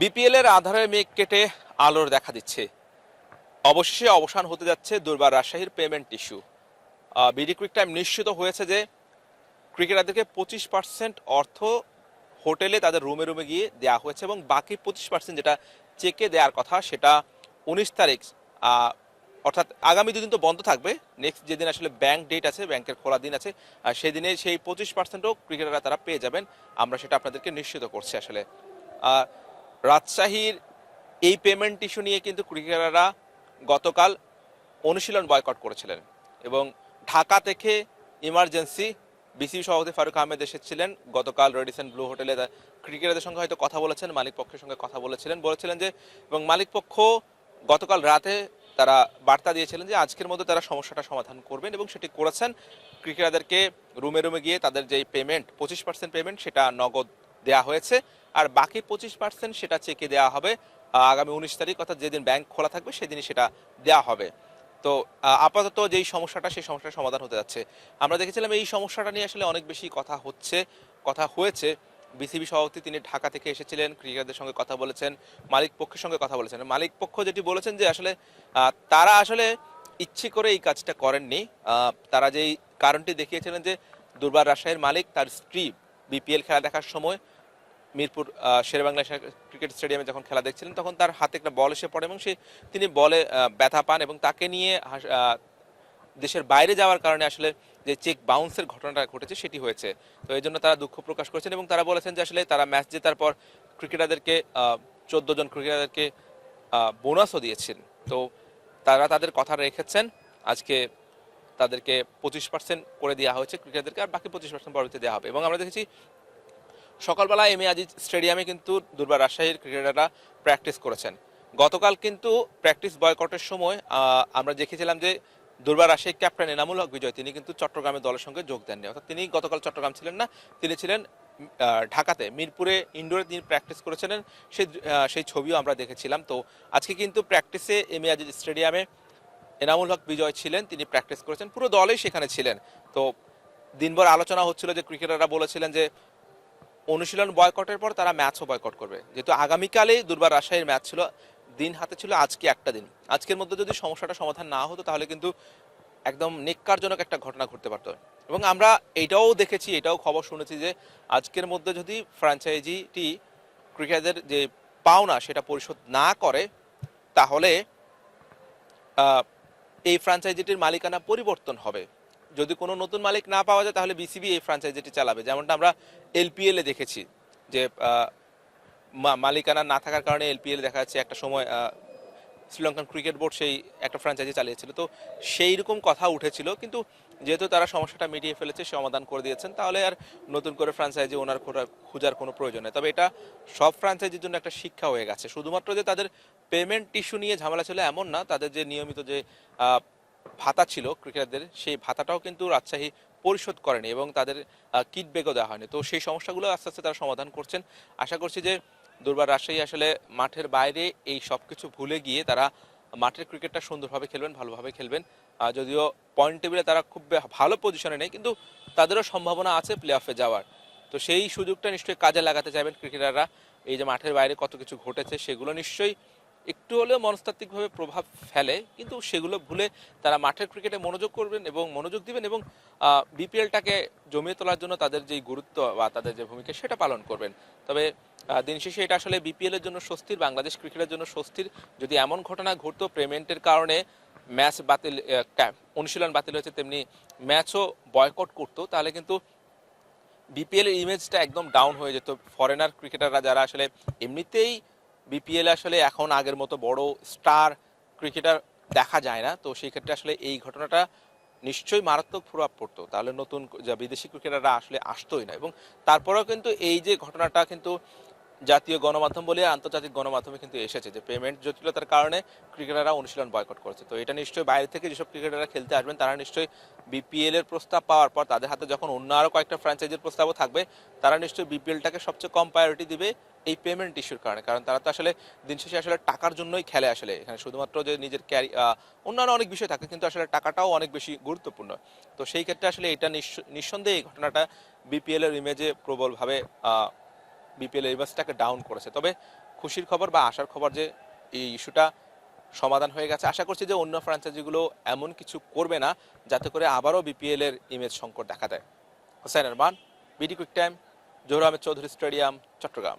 BPL এর আধারে মেঘ কেটে আলোর দেখা দিচ্ছে। অবশেষে অবসান হতে যাচ্ছে দুর্বার রাজশাহীর payment issue BD quick time নিশ্চিত হয়েছে যে ক্রিকেটারদেরকে পঁচিশ পার্সেন্ট অর্থ হোটেলে তাদের রুমে রুমে গিয়ে দেওয়া হয়েছে এবং বাকি পঁচিশ পার্সেন্ট যেটা চেকে দেওয়ার কথা সেটা উনিশ তারিখ অর্থাৎ আগামী দুদিন তো বন্ধ থাকবে। নেক্সট যেদিন আসলে ব্যাংক ডেট আছে ব্যাংকের খোলা দিন আছে সেদিনে সেই পঁচিশ পার্সেন্টও ক্রিকেটাররা তারা পেয়ে যাবেন। আমরা সেটা আপনাদেরকে নিশ্চিত করছি আসলে। রাজশাহীর এই পেমেন্ট ইস্যু নিয়ে কিন্তু ক্রিকেটাররা গতকাল অনুশীলন বয়কট করেছিলেন এবং ঢাকা থেকে ইমার্জেন্সি বিসিবি সভাপতি ফারুক আহমেদ এসেছিলেন। গতকাল রেডিসন ব্লু হোটেলে ক্রিকেটারদের সঙ্গে হয়তো কথা বলেছেন, মালিক পক্ষের সঙ্গে কথা বলেছিলেন বলেছিলেন যে এবং মালিক পক্ষ গতকাল রাতে তারা বার্তা দিয়েছিলেন যে আজকের মধ্যে তারা সমস্যাটা সমাধান করবেন এবং সেটি করেছেন। ক্রিকেটারদেরকে রুমে রুমে গিয়ে তাদের যেই পেমেন্ট পঁচিশ পার্সেন্ট পেমেন্ট সেটা নগদ দেওয়া হয়েছে। আর বাকি পঁচিশ পার্সেন্ট সেটা চেকে দেওয়া হবে। আগামী উনিশ তারিখ, অর্থাৎ যেদিন ব্যাংক খোলা থাকবে, সেদিনই সেটা দেওয়া হবে। তো আপাতত যেই সমস্যাটা, সেই সমস্যার সমাধান হতে যাচ্ছে। আমরা দেখেছিলাম এই সমস্যাটা নিয়ে আসলে অনেক বেশি কথা হচ্ছে, কথা হয়েছে। বিসিবি সভাপতি তিনি ঢাকা থেকে এসেছিলেন, ক্রিকেটারদের সঙ্গে কথা বলেছেন, মালিক পক্ষের সঙ্গে কথা বলেছেন। মালিক পক্ষ যেটি বলেছেন যে আসলে তারা আসলে ইচ্ছে করে এই কাজটা করেননি। তারা যেই কারণটি দেখিয়েছিলেন যে দুর্বার রাজশাহীর মালিক তার স্ত্রী বিপিএল খেলা দেখার সময় মিরপুর শেরেবাংলা ক্রিকেট স্টেডিয়ামে যখন খেলা দেখছিলেন, তখন তার হাতে একটা বল এসে পড়ে এবং সে, তিনি বলে ব্যথা পান এবং তাকে নিয়ে দেশের বাইরে যাওয়ার কারণে আসলে যে চেক বাউন্সের ঘটনাটা ঘটেছে সেটি হয়েছে। তো এই জন্য তারা দুঃখ প্রকাশ করেছেন এবং তারা বলেছেন যে আসলে তারা ম্যাচ জেতার পর ক্রিকেটারদেরকে চোদ্দ জন ক্রিকেটারদেরকে বোনাসও দিয়েছেন। তো তারা তাদের কথা রেখেছেন। আজকে তাদেরকে পঁচিশ পার্সেন্ট করে দেওয়া হয়েছে ক্রিকেটারদেরকে আর বাকি পঁচিশ পার্সেন্ট পরবর্তীতে দেওয়া হবে এবং আমরা দেখেছি সকালবেলা এম এ আজিজ স্টেডিয়ামে কিন্তু দুর্বার রাজশাহীর ক্রিকেটাররা প্র্যাকটিস করেছেন। গতকাল কিন্তু প্র্যাকটিস বয়কটের সময় আমরা দেখেছিলাম যে দুর্বার রাজশাহীর ক্যাপ্টেন এনামুল হক বিজয়, তিনি কিন্তু চট্টগ্রামের দলের সঙ্গে যোগ দেননি। অর্থাৎ তিনি গতকাল চট্টগ্রাম ছিলেন না, তিনি ছিলেন ঢাকাতে। মিরপুরে ইনডোরে তিনি প্র্যাকটিস করেছিলেন সেই সেই ছবিও আমরা দেখেছিলাম। তো আজকে কিন্তু প্র্যাকটিসে এম এ আজিজ স্টেডিয়ামে এনামুল হক বিজয় ছিলেন, তিনি প্র্যাকটিস করেছেন, পুরো দলেই সেখানে ছিলেন। তো দিনভর আলোচনা হচ্ছিল যে ক্রিকেটাররা বলেছিলেন যে অনুশীলন বয়কটের পর তারা ম্যাচও বয়কট করবে। যেহেতু আগামীকালেই দুর্বার রাজশাহীর ম্যাচ ছিল, দিন হাতে ছিল, আজকে একটা দিন। আজকের মধ্যে যদি সমস্যাটা সমাধান না হতো, তাহলে কিন্তু একদম নেককারজনক একটা ঘটনা ঘটতে পারতো। এবং আমরা এটাও দেখেছি, এটাও খবর শুনেছি যে, আজকের মধ্যে যদি ফ্র্যাঞ্চাইজিটি ক্রিকেটারদের যে পাওনা সেটা পরিশোধ না করে, তাহলে এই ফ্র্যাঞ্চাইজিটির মালিকানা পরিবর্তন হবে। যদি কোনো নতুন মালিক না পাওয়া যায়, তাহলে বিসিবি এই ফ্র্যাঞ্চাইজিটি চালাবে। যেমনটা আমরা এলপিএলে দেখেছি, যে মালিকানা না থাকার কারণে এলপিএল দেখা যাচ্ছে একটা সময় শ্রীলঙ্কান ক্রিকেট বোর্ড সেই একটা ফ্র্যাঞ্চাইজি চালিয়েছিল। তো সেই রকম কথা উঠেছিল, কিন্তু যেহেতু তারা সমস্যাটা মিটিয়ে ফেলেছে সমাধান করে দিয়েছেন, তাহলে আর নতুন করে ফ্র্যাঞ্চাইজি ওনার খোঁজা- খোঁজার কোনো প্রয়োজন নেই। তবে এটা সব ফ্র্যাঞ্চাইজির জন্য একটা শিক্ষা হয়ে গেছে। শুধুমাত্র যে তাদের পেমেন্ট ইস্যু নিয়ে ঝামেলা ছিল এমন না, তাদের যে নিয়মিত যে ভাতা ছিল ক্রিকেটারদের, সেই ভাতাটাও কিন্তু রাজশাহী পরিশোধ করেনি এবং তাদের কিট বেগও দেওয়া হয়নি। তো সেই সমস্যাগুলো আস্তে আস্তে তারা সমাধান করছেন। আশা করছি যে দুর্বার রাজশাহী আসলে মাঠের বাইরে এই সব কিছু ভুলে গিয়ে তারা মাঠের ক্রিকেটটা সুন্দরভাবে খেলবেন, ভালোভাবে খেলবেন। যদিও পয়েন্ট টেবিলে তারা খুব ভালো পজিশনে নেই, কিন্তু তাদেরও সম্ভাবনা আছে প্লে অফে যাওয়ার। তো সেই সুযোগটা নিশ্চয়ই কাজে লাগাতে চাইবেন ক্রিকেটাররা। এই যে মাঠের বাইরে কত কিছু ঘটেছে সেগুলো নিশ্চয়ই একটু হলেও মনস্তাত্ত্বিকভাবে প্রভাব ফেলে, কিন্তু সেগুলো ভুলে তারা মাঠের ক্রিকেটে মনোযোগ করবেন এবং মনোযোগ দিবেন এবং বিপিএলটাকে জমিয়ে তোলার জন্য তাদের যে গুরুত্ব বা তাদের যে ভূমিকা সেটা পালন করবেন। তবে দিন শেষে এটা আসলে বিপিএলের জন্য স্বস্তির, বাংলাদেশ ক্রিকেটের জন্য স্বস্তির। যদি এমন ঘটনা ঘটতো পেমেন্টের কারণে ম্যাচ বাতিল অনুশীলন বাতিল হয়েছে, তেমনি ম্যাচও বয়কট করতো, তাহলে কিন্তু বিপিএল এর ইমেজটা একদম ডাউন হয়ে যেত। ফরেনার ক্রিকেটাররা যারা আসলে এমনিতেই বিপিএল আসলে এখন আগের মতো বড় স্টার ক্রিকেটার দেখা যায় না, তো সেই ক্ষেত্রে আসলে এই ঘটনাটা নিশ্চয়ই মারাত্মক প্রভাব পড়তো। তাহলে নতুন যা বিদেশি ক্রিকেটাররা আসলে আসতোই না। এবং তারপরেও কিন্তু এই যে ঘটনাটা কিন্তু জাতীয় গণমাধ্যম বলে আন্তর্জাতিক গণমাধ্যমে কিন্তু এসেছে যে পেমেন্ট জটিলতার কারণে ক্রিকেটাররা অনুশীলন বয়কট করেছে। তো এটা নিশ্চয়ই বাইরে থেকে যেসব ক্রিকেটাররা খেলতে আসবেন, তারা নিশ্চয়ই বিপিএল এর প্রস্তাব পাওয়ার পর তাদের হাতে যখন অন্য আরও কয়েকটা ফ্র্যাঞ্চাইজির প্রস্তাবও থাকবে, তারা নিশ্চয়ই বিপিএলটাকে সবচেয়ে কম প্রায়োরিটি দিবে এই পেমেন্ট ইস্যুর কারণে। কারণ তারা তো আসলে দিন শেষে আসলে টাকার জন্যই খেলে আসলে। এখানে শুধুমাত্র যে নিজের ক্যারি অন্যান্য অনেক বিষয় থাকে, কিন্তু আসলে টাকাটাও অনেক বেশি গুরুত্বপূর্ণ। তো সেই ক্ষেত্রে আসলে এটা নিঃসন্দেহে এই ঘটনাটা বিপিএল এর ইমেজে প্রবলভাবে বিপিএল ইমেজটাকে ডাউন করেছে। তবে খুশির খবর বা আশার খবর যে এই ইস্যুটা সমাধান হয়ে গেছে, আশা করছি যে অন্য ফ্র্যাঞ্চাইজিগুলো এমন কিছু করবে না, যাতে করে আবারও বিপিএল এর ইমেজ সংকট দেখা দেয়। Hossain Arman BD quick time Johor Ahmed Chowdhury stadium, Chittagong.